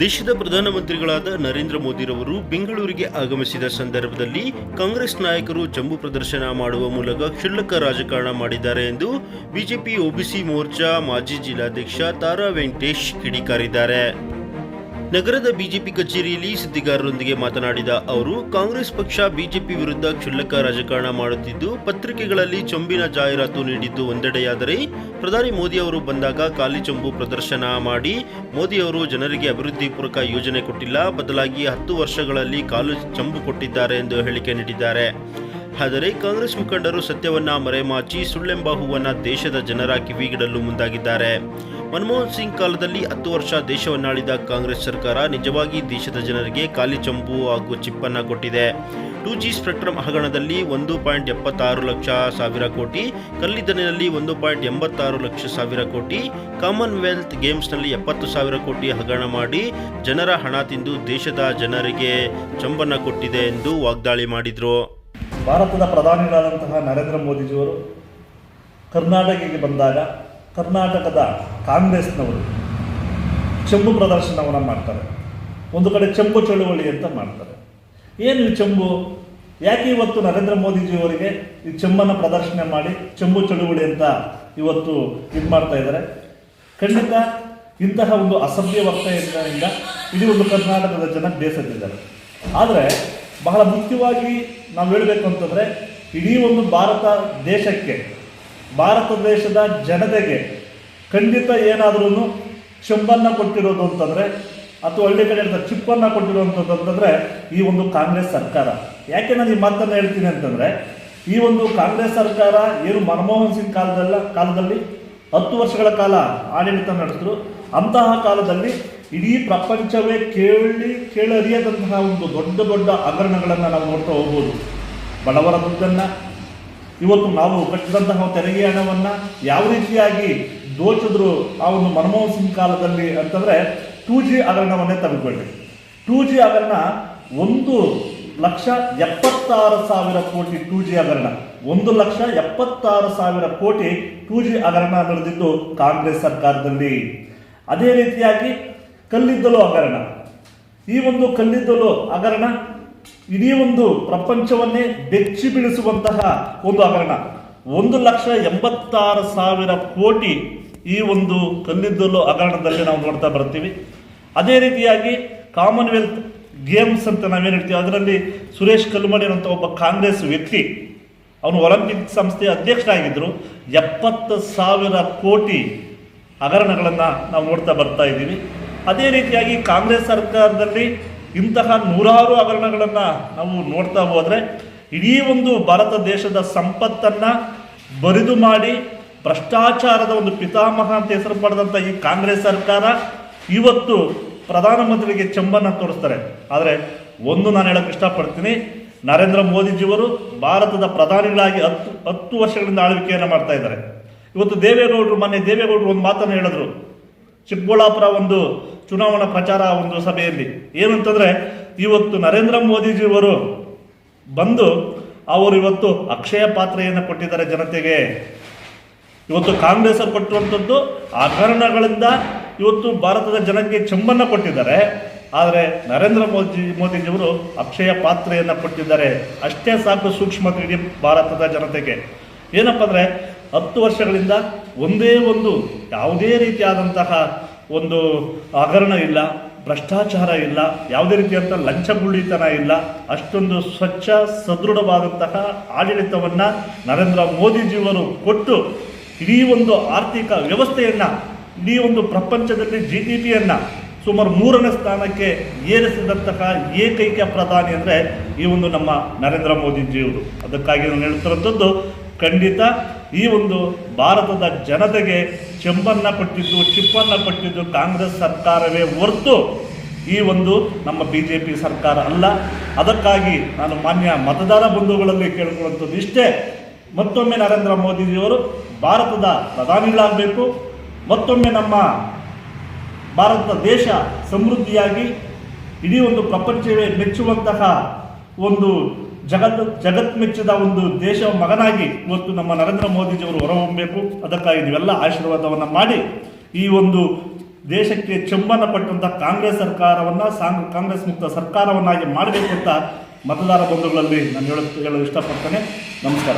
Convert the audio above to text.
ದೇಶದ ಪ್ರಧಾನಮಂತ್ರಿಗಳಾದ ನರೇಂದ್ರ ಮೋದಿರವರು ಬೆಂಗಳೂರಿಗೆ ಆಗಮಿಸಿದ ಸಂದರ್ಭದಲ್ಲಿ ಕಾಂಗ್ರೆಸ್ ನಾಯಕರು ಜಂಬು ಪ್ರದರ್ಶನ ಮಾಡುವ ಮೂಲಕ ಕ್ಷುಲ್ಲಕ ರಾಜಕಾರಣ ಮಾಡಿದ್ದಾರೆ ಎಂದು ಬಿಜೆಪಿ ಒಬಿಸಿ ಮೋರ್ಚಾ ಮಾಜಿ ಜಿಲ್ಲಾಧ್ಯಕ್ಷ ತಾರಾ ವೆಂಕಟೇಶ್ ಕಿಡಿಕಾರಿದ್ದಾರೆ. ನಗರದ ಬಿಜೆಪಿ ಕಚೇರಿಯಲ್ಲಿ ಸುದ್ದಿಗಾರರೊಂದಿಗೆ ಮಾತನಾಡಿದ ಅವರು, ಕಾಂಗ್ರೆಸ್ ಪಕ್ಷ ಬಿಜೆಪಿ ವಿರುದ್ಧ ಕ್ಷುಲ್ಲಕ ರಾಜಕಾರಣ ಮಾಡುತ್ತಿದ್ದು, ಪತ್ರಿಕೆಗಳಲ್ಲಿ ಚೊಂಬಿನ ಜಾಹೀರಾತು ನೀಡಿದ್ದು ಒಂದೆಡೆಯಾದರೆ, ಪ್ರಧಾನಿ ಮೋದಿ ಅವರು ಬಂದಾಗ ಖಾಲಿ ಚೊಂಬು ಪ್ರದರ್ಶನ ಮಾಡಿ, ಮೋದಿ ಅವರು ಜನರಿಗೆ ಅಭಿವೃದ್ಧಿ ಪೂರಕ ಯೋಜನೆ ಕೊಟ್ಟಿಲ್ಲ, ಬದಲಾಗಿ ಹತ್ತು ವರ್ಷಗಳಲ್ಲಿ ಕಾಲು ಚಂಬು ಕೊಟ್ಟಿದ್ದಾರೆ ಎಂದು ಹೇಳಿಕೆ ನೀಡಿದ್ದಾರೆ. ಆದರೆ, ಕಾಂಗ್ರೆಸ್ ಮುಖಂಡರು ಸತ್ಯವನ್ನ ಮರೆಮಾಚಿ ಸುಳ್ಳೆಂಬ ಹೂವನ್ನ ದೇಶದ ಜನರ ಕಿವಿಗಿಡಲು ಮುಂದಾಗಿದ್ದಾರೆ. ಮನಮೋಹನ್ ಸಿಂಗ್ ಕಾಲದಲ್ಲಿ ಹತ್ತು ವರ್ಷ ದೇಶವನ್ನಾಳಿದ ಕಾಂಗ್ರೆಸ್ ಸರ್ಕಾರ ನಿಜವಾಗಿ ದೇಶದ ಜನರಿಗೆ ಖಾಲಿ ಚಂಬು ಹಾಗೂ ಚಿಪ್ಪನ್ನ ಕೊಟ್ಟಿದೆ. ಟೂ ಜಿ ಸ್ಪೆಕ್ಟ್ರಮ್ ಹಗರಣದಲ್ಲಿ ಒಂದು ಪಾಯಿಂಟ್ ಎಪ್ಪತ್ತಾರು ಲಕ್ಷ ಸಾವಿರ ಕೋಟಿ, ಕಲ್ಲಿದ್ದಲಿನಲ್ಲಿ ಒಂದು ಪಾಯಿಂಟ್ ಎಂಬತ್ತಾರು ಲಕ್ಷ ಸಾವಿರ ಕೋಟಿ, ಕಾಮನ್ವೆಲ್ತ್ ಗೇಮ್ಸ್ನಲ್ಲಿ ಎಪ್ಪತ್ತು ಸಾವಿರ ಕೋಟಿ ಹಗರಣ ಮಾಡಿ ಜನರ ಹಣ ತಿಂದು ದೇಶದ ಜನರಿಗೆ ಚಂಬನ್ನು ಕೊಟ್ಟಿದೆ ಎಂದು ವಾಗ್ದಾಳಿ ಮಾಡಿದರು. ಭಾರತದ ಪ್ರಧಾನಿಗಳಾದಂತಹ ನರೇಂದ್ರ ಮೋದಿಜಿಯವರು ಕರ್ನಾಟಕಕ್ಕೆ ಬಂದಾಗ ಕರ್ನಾಟಕದ ಕಾಂಗ್ರೆಸ್ನವರು ಚೆಂಬು ಪ್ರದರ್ಶನವನ್ನು ಮಾಡ್ತಾರೆ. ಒಂದು ಕಡೆ ಚೆಂಬು ಚಳುವಳಿ ಅಂತ ಮಾಡ್ತಾರೆ. ಏನು ಚೆಂಬು? ಯಾಕೆ ಇವತ್ತು ನರೇಂದ್ರ ಮೋದಿಜಿಯವರಿಗೆ ಈ ಚೆಂಬನ್ನು ಪ್ರದರ್ಶನ ಮಾಡಿ ಚೆಂಬು ಚಳುವಳಿ ಅಂತ ಇವತ್ತು ಇದು ಮಾಡ್ತಾ ಇದ್ದಾರೆ ಖಂಡಿತ ಇಂತಹ ಒಂದು ಅಸಭ್ಯ ವರ್ತನೆಯಿಂದ ಇಡೀ ಒಂದು ಕರ್ನಾಟಕದ ಜನ ಬೇಸತ್ತಿದ್ದಾರೆ. ಆದರೆ ಬಹಳ ಮುಖ್ಯವಾಗಿ ನಾವು ಹೇಳಬೇಕು ಅಂತಂದರೆ ಇಡೀ ಒಂದು ಭಾರತ ದೇಶಕ್ಕೆ ಭಾರತ ದೇಶದ ಜನತೆಗೆ ಖಂಡಿತ ಏನಾದ್ರೂ ಚೆಂಬನ್ನು ಕೊಟ್ಟಿರೋದು ಅಂತಂದರೆ, ಅಥವಾ ಹಳ್ಳಿ ಕಡೆ ಹೇಳ್ತಾರೆ ಚಿಪ್ಪನ್ನು ಕೊಟ್ಟಿರುವಂಥದ್ದು ಅಂತಂದರೆ ಈ ಒಂದು ಕಾಂಗ್ರೆಸ್ ಸರ್ಕಾರ. ಯಾಕೆ ನಾನು ಈ ಮಾತನ್ನು ಹೇಳ್ತೀನಿ ಅಂತಂದರೆ, ಈ ಒಂದು ಕಾಂಗ್ರೆಸ್ ಸರ್ಕಾರ ಏನು ಮನಮೋಹನ್ ಸಿಂಗ್ ಕಾಲದಲ್ಲ, ಕಾಲದಲ್ಲಿ ಹತ್ತು ವರ್ಷಗಳ ಕಾಲ ಆಡಳಿತ ನಡೆಸಿದ್ರು. ಅಂತಹ ಕಾಲದಲ್ಲಿ ಇಡೀ ಪ್ರಪಂಚವೇ ಕೇಳಿ ಕೇಳರಿಯದಂತಹ ಒಂದು ದೊಡ್ಡ ದೊಡ್ಡ ಹಗರಣಗಳನ್ನು ನಾವು ನೋಡ್ತಾ ಹೋಗ್ಬೋದು. ಬಡವರ ದುಡ್ಡನ್ನು ಇವತ್ತು ನಾವು ಕಟ್ಟಿದಂತಹ ತೆರಿಗೆ ಹಣವನ್ನು ಯಾವ ರೀತಿಯಾಗಿ ದೋಚಿದ್ರು ಆ ಒಂದು ಮನಮೋಹನ್ ಸಿಂಗ್ ಕಾಲದಲ್ಲಿ ಅಂತಂದರೆ ಟೂ ಜಿ ಹಗರಣವನ್ನೇ ತೆಗೆದುಕೊಳ್ಳಿ ಟೂ ಜಿ ಹಗರಣ ಒಂದು ಲಕ್ಷ ಎಪ್ಪತ್ತಾರು ಸಾವಿರ ಕೋಟಿ ಟೂ ಜಿ ಹಗರಣ. ಒಂದು ಲಕ್ಷ ಎಪ್ಪತ್ತಾರು ಸಾವಿರ ಕೋಟಿ ಟೂ ಜಿ ಹಗರಣ ನಡೆದಿದ್ದು ಕಾಂಗ್ರೆಸ್ ಸರ್ಕಾರದಲ್ಲಿ. ಅದೇ ರೀತಿಯಾಗಿ ಕಲ್ಲಿದ್ದಲು ಹಗರಣ. ಈ ಒಂದು ಕಲ್ಲಿದ್ದಲು ಹಗರಣ ಇಡೀ ಒಂದು ಪ್ರಪಂಚವನ್ನೇ ಬೆಚ್ಚಿ ಬೀಳಿಸುವಂತಹ ಒಂದು ಹಗರಣ. ಒಂದು ಲಕ್ಷ ಎಂಬತ್ತಾರು ಸಾವಿರ ಕೋಟಿ ಈ ಒಂದು ಕಲ್ಲಿದ್ದಲು ಹಗರಣದಲ್ಲಿ ನಾವು ನೋಡ್ತಾ ಬರ್ತೀವಿ. ಅದೇ ರೀತಿಯಾಗಿ ಕಾಮನ್ವೆಲ್ತ್ ಗೇಮ್ಸ್ ಅಂತ ನಾವೇನು ಹೇಳ್ತೀವಿ, ಅದರಲ್ಲಿ ಸುರೇಶ್ ಕಲ್ಮಡಿ ಅಂತ ಒಬ್ಬ ಕಾಂಗ್ರೆಸ್ ವ್ಯಕ್ತಿ, ಅವನು ಒಲಿಂಪಿಕ್ ಸಂಸ್ಥೆಯ ಅಧ್ಯಕ್ಷರಾಗಿದ್ದರು ಎಪ್ಪತ್ತು ಸಾವಿರ ಕೋಟಿ ಹಗರಣಗಳನ್ನು ನಾವು ನೋಡ್ತಾ ಬರ್ತಾ ಇದ್ದೀವಿ. ಅದೇ ರೀತಿಯಾಗಿ ಕಾಂಗ್ರೆಸ್ ಸರ್ಕಾರದಲ್ಲಿ ಇಂತಹ ನೂರಾರು ಹಗರಣಗಳನ್ನು ನಾವು ನೋಡ್ತಾ ಹೋದರೆ ಇಡೀ ಒಂದು ಭಾರತ ದೇಶದ ಸಂಪತ್ತನ್ನು ಬರಿದು ಮಾಡಿ ಭ್ರಷ್ಟಾಚಾರದ ಒಂದು ಪಿತಾಮಹ ಅಂತ ಹೆಸರು ಪಡೆದಂಥ ಈ ಕಾಂಗ್ರೆಸ್ ಸರ್ಕಾರ ಇವತ್ತು ಪ್ರಧಾನಮಂತ್ರಿಗೆ ಚೆಂಬನ್ನು ತೋರಿಸ್ತಾರೆ. ಆದರೆ ಒಂದು ನಾನು ಹೇಳಕ್ಕೆ ಇಷ್ಟಪಡ್ತೀನಿ, ನರೇಂದ್ರ ಮೋದಿಜಿಯವರು ಭಾರತದ ಪ್ರಧಾನಿಗಳಾಗಿ ಹತ್ತು ಹತ್ತು ವರ್ಷಗಳಿಂದ ಆಳ್ವಿಕೆಯನ್ನು ಮಾಡ್ತಾ ಇದ್ದಾರೆ. ಇವತ್ತು ದೇವೇಗೌಡರು, ಮೊನ್ನೆ ದೇವೇಗೌಡರು ಒಂದು ಮಾತನ್ನು ಹೇಳಿದ್ರು. ಚಿಕ್ಕಬಳ್ಳಾಪುರ ಒಂದು ಚುನಾವಣಾ ಪ್ರಚಾರ ಒಂದು ಸಭೆಯಲ್ಲಿ. ಏನಂತಂದ್ರೆ, ಇವತ್ತು ನರೇಂದ್ರ ಮೋದಿಜಿಯವರು ಬಂದು ಅವರು ಇವತ್ತು ಅಕ್ಷಯ ಪಾತ್ರೆಯನ್ನು ಕೊಟ್ಟಿದ್ದಾರೆ ಜನತೆಗೆ. ಇವತ್ತು ಕಾಂಗ್ರೆಸ್ ಕೊಟ್ಟುವಂಥದ್ದು ಕೊಟ್ಟಿರುವಂಥದ್ದು ಇವತ್ತು ಭಾರತದ ಜನಕ್ಕೆ ಚೆಂಬನ್ನು ಕೊಟ್ಟಿದ್ದಾರೆ. ಆದರೆ ನರೇಂದ್ರ ಮೋದಿ ಮೋದಿಜಿಯವರು ಅಕ್ಷಯ ಪಾತ್ರೆಯನ್ನು ಕೊಟ್ಟಿದ್ದಾರೆ. ಅಷ್ಟೇ ಸಾಕು ಸೂಕ್ಷ್ಮ ಇಡೀ ಭಾರತದ ಜನತೆಗೆ. ಏನಪ್ಪ ಅಂದರೆ ಹತ್ತು ವರ್ಷಗಳಿಂದ ಒಂದೇ ಒಂದು ಯಾವುದೇ ರೀತಿಯಾದಂತಹ ಒಂದು ಹಗರಣ ಇಲ್ಲ, ಭ್ರಷ್ಟಾಚಾರ ಇಲ್ಲ, ಯಾವುದೇ ರೀತಿಯಾದಂಥ ಲಂಚಗುಳ್ಳಿತನ ಇಲ್ಲ, ಅಷ್ಟೊಂದು ಸ್ವಚ್ಛ ಸದೃಢವಾದಂತಹ ಆಡಳಿತವನ್ನು ನರೇಂದ್ರ ಮೋದಿಜಿಯವರು ಕೊಟ್ಟು ಇಡೀ ಒಂದು ಆರ್ಥಿಕ ವ್ಯವಸ್ಥೆಯನ್ನು, ಇಡೀ ಒಂದು ಪ್ರಪಂಚದಲ್ಲಿ ಜಿ ಡಿ ಪಿಯನ್ನು ಸುಮಾರು ಮೂರನೇ ಸ್ಥಾನಕ್ಕೆ ಏರಿಸಿದಂತಹ ಏಕೈಕ ಪ್ರಧಾನಿ ಅಂದರೆ ಈ ಒಂದು ನಮ್ಮ ನರೇಂದ್ರ ಮೋದಿಜಿಯವರು ಅದಕ್ಕಾಗಿ ನಾನು ಹೇಳ್ತಿರೋಂಥದ್ದು ಖಂಡಿತ ಈ ಒಂದು ಭಾರತದ ಜನತೆಗೆ ಚೆಂಬನ್ನು ಕೊಟ್ಟಿದ್ದು, ಚಿಪ್ಪನ್ನು ಕೊಟ್ಟಿದ್ದು ಕಾಂಗ್ರೆಸ್ ಸರ್ಕಾರವೇ ಹೊರತು ಈ ಒಂದು ನಮ್ಮ ಬಿ ಜೆ ಪಿ ಸರ್ಕಾರ ಅಲ್ಲ. ಅದಕ್ಕಾಗಿ ನಾನು ಮಾನ್ಯ ಮತದಾರ ಬಂಧುಗಳಲ್ಲಿ ಕೇಳಿಕೊಳ್ಳುವಂಥದ್ದು ಇಷ್ಟೇ. ಮತ್ತೊಮ್ಮೆ ನರೇಂದ್ರ ಮೋದಿಜಿಯವರು ಭಾರತದ ಪ್ರಧಾನಿಗಳಾಗಬೇಕು. ಮತ್ತೊಮ್ಮೆ ನಮ್ಮ ಭಾರತ ದೇಶ ಸಮೃದ್ಧಿಯಾಗಿ ಇಡೀ ಒಂದು ಪ್ರಪಂಚವೇ ಮೆಚ್ಚುವಂತಹ ಒಂದು ಜಗತ್ ಜಗತ್ ಮೆಚ್ಚಿದ ಒಂದು ದೇಶ ಮಗನಾಗಿ ಇವತ್ತು ನಮ್ಮ ನರೇಂದ್ರ ಮೋದಿಜಿಯವರು ಹೊರಹೊಮ್ಮಬೇಕು ಅದಕ್ಕಾಗಿ ನೀವೆಲ್ಲ ಆಶೀರ್ವಾದವನ್ನು ಮಾಡಿ ಈ ಒಂದು ದೇಶಕ್ಕೆ ಚಂಬನ ಪಟ್ಟಂಥ ಕಾಂಗ್ರೆಸ್ ಸರ್ಕಾರವನ್ನು ಕಾಂಗ್ರೆಸ್ ಮುಕ್ತ ಸರ್ಕಾರವನ್ನಾಗಿ ಮಾಡಬೇಕು ಅಂತ ಮತದಾರ ಬಂಧುಗಳಲ್ಲಿ ನಾನು ಹೇಳಲು ಇಷ್ಟಪಡ್ತೇನೆ. ನಮಸ್ಕಾರ.